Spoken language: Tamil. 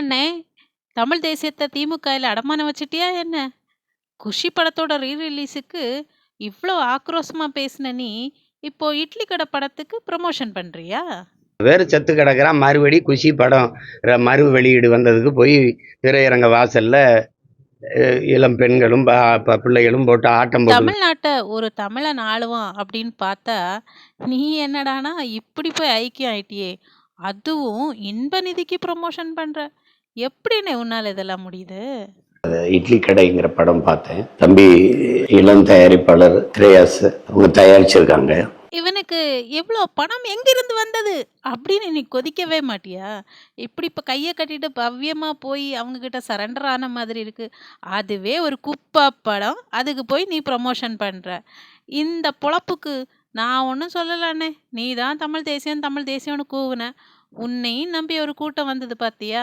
என்னண்ணே தமிழ் தேசியத்தை திமுகவில் அடமானம் வச்சிட்டியா என்ன? குஷி படத்தோட ரீ ரிலீஸுக்கு இவ்வளோ ஆக்ரோஷமா பேசின நீ இப்போ இட்லி கடை படத்துக்கு ப்ரமோஷன் பண்றியா? வேறு செத்து கிடக்குறான். மறுபடி குஷி படம் மறு வெளியீடு வந்ததுக்கு போய் திரையரங்க வாசல்ல இளம் பெண்களும் பிள்ளைகளும் போட்டு ஆட்டம் தமிழ்நாட்டை ஒரு தமிழன் ஆளுவான் அப்படின்னு பார்த்தா நீ என்னடானா இப்படி போய் ஐக்கியம் ஆயிட்டியே? அதுவும் இன்ப நிதிக்கு ப்ரொமோஷன் பண்ற. எப்படிண்ணே உன்னால இதெல்லாம் முடியுது? இட்லி கடைங்கிற படம் பார்த்தேன். தம்பி இளம் தயாரிப்பாளர் திரேயாஸ் அவங்க தயாரிச்சிருக்காங்க. இவனுக்கு எவ்வளோ பணம் எங்கிருந்து வந்தது? அப்படின்னு நீ கொதிக்கவே மாட்டியா? இப்படி இப்போ கையை கட்டிட்டு பவ்யமாக போய் அவங்கக்கிட்ட சரண்டர் ஆன மாதிரி இருக்குது அதுவே ஒரு குப்பை படம். அதுக்கு போய் நீ ப்ரமோஷன் பண்ணுற இந்த பொழப்புக்கு நான் ஒன்றும் சொல்லலண்ணே. நீ தான் தமிழ் தேசியம் தமிழ் தேசியம்னு கூவுன. உன்னையும் நம்பி ஒரு கூட்டம் வந்தது பார்த்தியா